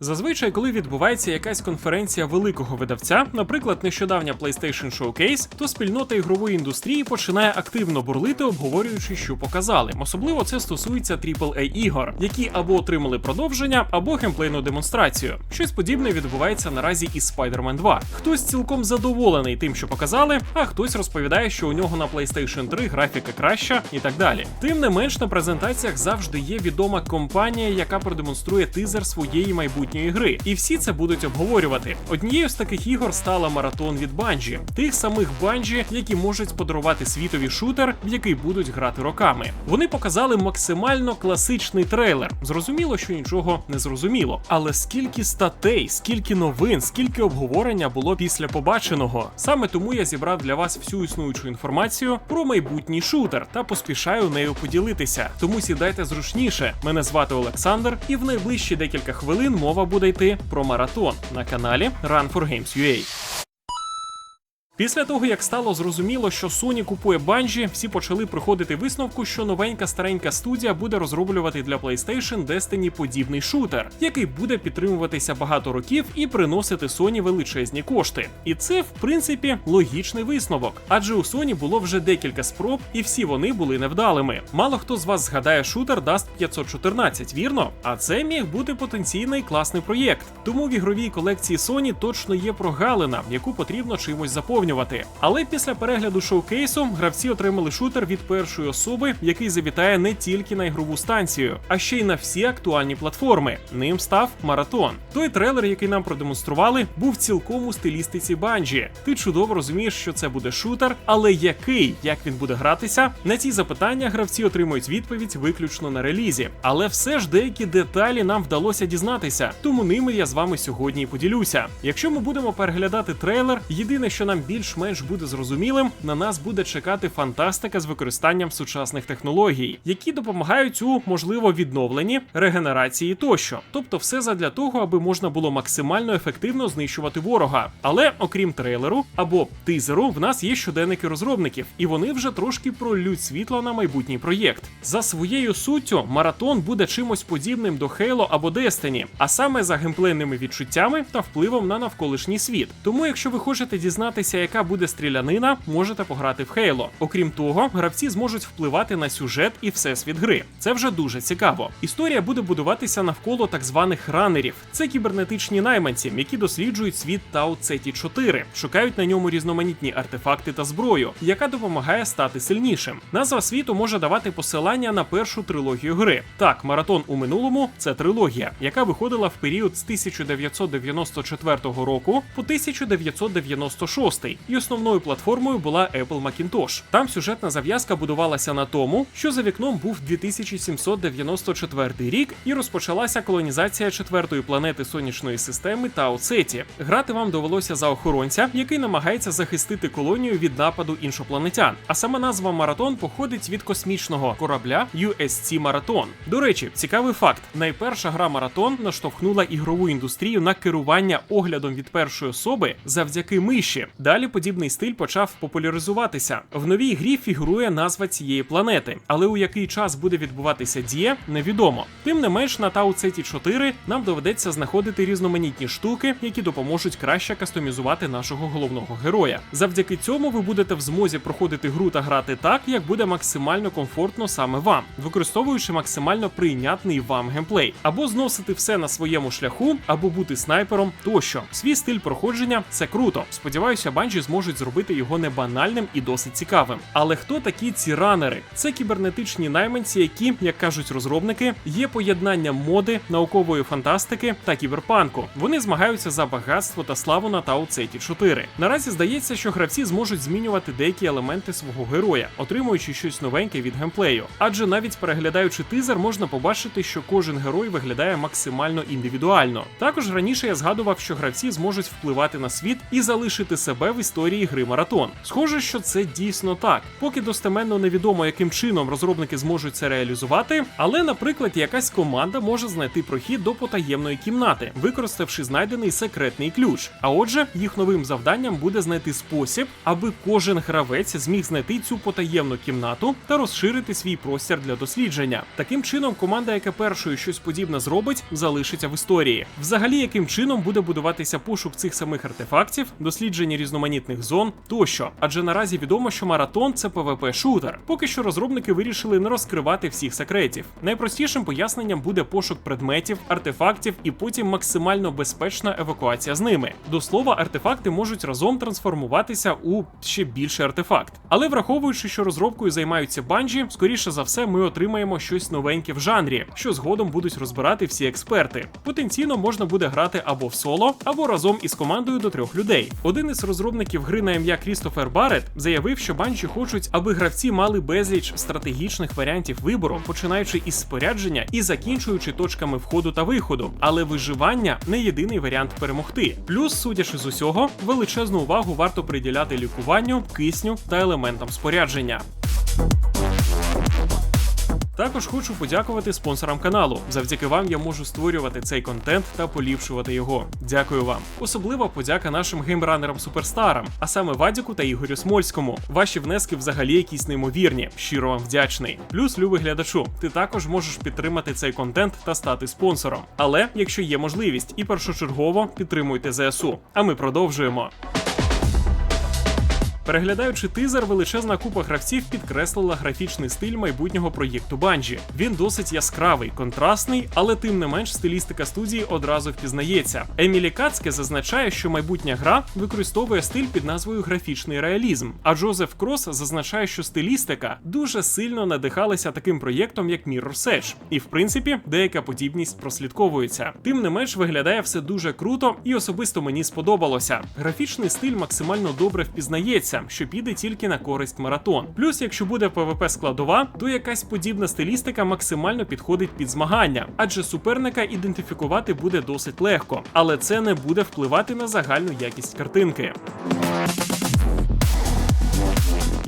Зазвичай, коли відбувається якась конференція великого видавця, наприклад, нещодавня PlayStation Showcase, то спільнота ігрової індустрії починає активно бурлити, обговорюючи, що показали. Особливо це стосується AAA ігор, які або отримали продовження, або геймплейну демонстрацію. Щось подібне відбувається наразі із Spider-Man 2. Хтось цілком задоволений тим, що показали, а хтось розповідає, що у нього на PlayStation 3 графіка краща і так далі. Тим не менш, на презентаціях завжди є відома компанія, яка продемонструє тизер своєї майбутньої гри, і всі це будуть обговорювати. Однією з таких ігор стала маратон від Bungie. тих самих Bungie, які можуть подарувати світові шутер, в який будуть грати роками. Вони показали максимально класичний трейлер. Зрозуміло, що нічого не зрозуміло. Але скільки статей, скільки новин, скільки обговорення було після побаченого. Саме тому я зібрав для вас всю існуючу інформацію про майбутній шутер та поспішаю нею поділитися. Тому сідайте зручніше. Мене звати Олександр, і в найближчі декілька хвилин мова буде йти про маратон на каналі Run for Games UA. Після того, як стало зрозуміло, що Sony купує Bungie, всі почали приходити висновку, що новенька старенька студія буде розроблювати для PlayStation Destiny подібний шутер, який буде підтримуватися багато років і приносити Sony величезні кошти. І це, в принципі, логічний висновок, адже у Sony було вже декілька спроб, і всі вони були невдалими. Мало хто з вас згадає шутер Dust 514, вірно? А це міг бути потенційний класний проєкт. Тому в ігровій колекції Sony точно є прогалина, яку потрібно чимось заповнювати. Але після перегляду шоукейсу гравці отримали шутер від першої особи, який завітає не тільки на ігрову станцію, а ще й на всі актуальні платформи. Ним став маратон. Той трейлер, який нам продемонстрували, був цілком у стилістиці Bungie. Ти чудово розумієш, що це буде шутер, але який, як він буде гратися? На ці запитання гравці отримують відповідь виключно на релізі. Але все ж деякі деталі нам вдалося дізнатися, тому ними я з вами сьогодні і поділюся. Якщо ми будемо переглядати трейлер, єдине, що нам більш-менш буде зрозумілим, на нас буде чекати фантастика з використанням сучасних технологій, які допомагають у можливо відновленні, регенерації тощо. Тобто, все задля того, аби можна було максимально ефективно знищувати ворога. Але окрім трейлеру або тизеру, в нас є щоденники розробників, і вони вже трошки пролють світло на майбутній проєкт. За своєю суттю, маратон буде чимось подібним до Halo або Destiny, а саме за геймплейними відчуттями та впливом на навколишній світ. Тому, якщо ви хочете дізнатися, яка буде стрілянина, можете пограти в Halo. Окрім того, гравці зможуть впливати на сюжет і всесвіт гри. Це вже дуже цікаво. Історія буде будуватися навколо так званих ранерів. Це кібернетичні найманці, які досліджують світ Тау Цеті 4, шукають на ньому різноманітні артефакти та зброю, яка допомагає стати сильнішим. Назва світу може давати посилання на першу трилогію гри. Так, маратон у минулому це трилогія, яка виходила в період з 1994 року по 1996 і основною платформою була Apple Macintosh. Там сюжетна зав'язка будувалася на тому, що за вікном був 2794 рік, і розпочалася колонізація четвертої планети сонячної системи Тау Цеті. Грати вам довелося за охоронця, який намагається захистити колонію від нападу іншопланетян. А сама назва маратон походить від космічного корабля USC Маратон. До речі, цікавий факт: найперша гра маратон наштовхнула ігрову індустрію на керування оглядом від першої особи завдяки миші. Далі подібний стиль почав популяризуватися. В новій грі фігурує назва цієї планети, але у який час буде відбуватися дія, невідомо. Тим не менш, на Tau Ceti 4 нам доведеться знаходити різноманітні штуки, які допоможуть краще кастомізувати нашого головного героя. Завдяки цьому ви будете в змозі проходити гру та грати так, як буде максимально комфортно саме вам, використовуючи максимально прийнятний вам геймплей, або зносити все на своєму шляху, або бути снайпером тощо. Свій стиль проходження це круто. Сподіваюся, Bungie зможуть зробити його не банальним і досить цікавим. Але хто такі ці ранери? Це кібернетичні найманці, які, як кажуть розробники, є поєднанням моди, наукової фантастики та кіберпанку. Вони змагаються за багатство та славу на Ceti 4. Наразі здається, що гравці зможуть змінювати деякі елементи свого героя, отримуючи щось новеньке від геймплею. Адже навіть переглядаючи тизер, можна побачити, що кожен герой виглядає максимально індивідуально. Також раніше я згадував, що гравці зможуть впливати на світ і залишити себе в історії гри маратон. Схоже, що це дійсно так. Поки достеменно невідомо, яким чином розробники зможуть це реалізувати, але, наприклад, якась команда може знайти прохід до потаємної кімнати, використавши знайдений секретний ключ. А отже, їх новим завданням буде знайти спосіб, аби кожен гравець зміг знайти цю потаємну кімнату та розширити свій простір для дослідження. Таким чином, команда, яка першою щось подібне зробить, залишиться в історії. Взагалі, яким чином буде будуватися пошук цих самих артефактів, дослідження різноманітних зон тощо. Адже наразі відомо, що маратон це pvp шутер. Поки що розробники вирішили не розкривати всіх секретів. Найпростішим поясненням буде пошук предметів, артефактів і потім максимально безпечна евакуація з ними. До слова, артефакти можуть разом трансформуватися у ще більший артефакт. Але враховуючи, що розробкою займаються банджі, скоріше за все, ми отримаємо щось новеньке в жанрі, що згодом будуть розбирати всі експерти. Потенційно можна буде грати або в соло, або разом із командою до трьох людей. Один із розробників гри на ім'я Крістофер Барет заявив, що банчі хочуть, аби гравці мали безліч стратегічних варіантів вибору, починаючи із спорядження і закінчуючи точками входу та виходу. Але виживання не єдиний варіант перемогти. Плюс, судячи з усього, величезну увагу варто приділяти лікуванню, кисню та елементам спорядження. Також хочу подякувати спонсорам каналу. Завдяки вам я можу створювати цей контент та поліпшувати його. Дякую вам. Особлива подяка нашим геймранерам суперстарам, а саме Вадіку та Ігорю Смольському. Ваші внески взагалі якісь неймовірні. Щиро вам вдячний. Плюс, любий глядачу, ти також можеш підтримати цей контент та стати спонсором. Але якщо є можливість, і першочергово підтримуйте ЗСУ. А ми продовжуємо. Переглядаючи тизер, величезна купа гравців підкреслила графічний стиль майбутнього проєкту Bungie. Він досить яскравий, контрастний, але тим не менш стилістика студії одразу впізнається. Емілі Кацке зазначає, що майбутня гра використовує стиль під назвою графічний реалізм. А Джозеф Крос зазначає, що стилістика дуже сильно надихалася таким проєктом, як Mirror's Edge. І в принципі, деяка подібність прослідковується. Тим не менш, виглядає все дуже круто, і особисто мені сподобалося. Графічний стиль максимально добре впізнається що піде тільки на користь маратон. Плюс, якщо буде ПВП складова, то якась подібна стилістика максимально підходить під змагання, адже суперника ідентифікувати буде досить легко, але це не буде впливати на загальну якість картинки.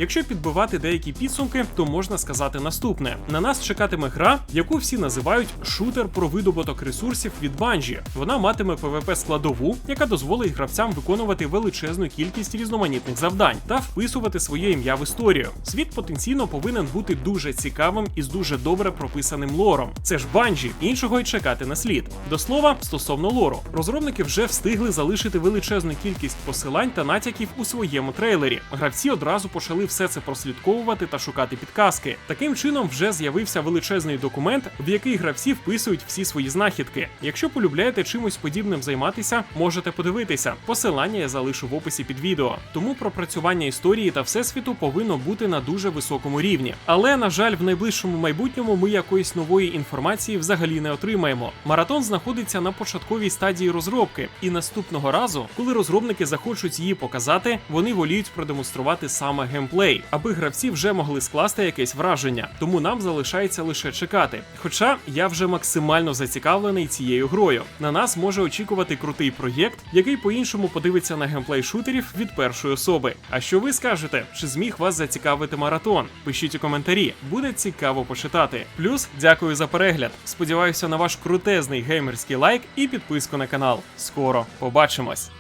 Якщо підбивати деякі підсумки, то можна сказати наступне: на нас чекатиме гра, яку всі називають шутер про видобуток ресурсів від банжі. Вона матиме PvP складову, яка дозволить гравцям виконувати величезну кількість різноманітних завдань та вписувати своє ім'я в історію. Світ потенційно повинен бути дуже цікавим і з дуже добре прописаним лором. Це ж банжі, іншого й чекати на слід. До слова, стосовно лору, розробники вже встигли залишити величезну кількість посилань та натяків у своєму трейлері. Гравці одразу почали все це прослідковувати та шукати підказки. Таким чином вже з'явився величезний документ, в який гравці вписують всі свої знахідки. Якщо полюбляєте чимось подібним займатися, можете подивитися. Посилання я залишу в описі під відео. Тому пропрацювання історії та всесвіту повинно бути на дуже високому рівні. Але на жаль, в найближчому майбутньому ми якоїсь нової інформації взагалі не отримаємо. Маратон знаходиться на початковій стадії розробки, і наступного разу, коли розробники захочуть її показати, вони воліють продемонструвати саме геймплей геймплей, аби гравці вже могли скласти якесь враження. Тому нам залишається лише чекати. Хоча я вже максимально зацікавлений цією грою. На нас може очікувати крутий проєкт, який по-іншому подивиться на геймплей шутерів від першої особи. А що ви скажете? Чи зміг вас зацікавити маратон? Пишіть у коментарі, буде цікаво почитати. Плюс дякую за перегляд. Сподіваюся на ваш крутезний геймерський лайк і підписку на канал. Скоро побачимось!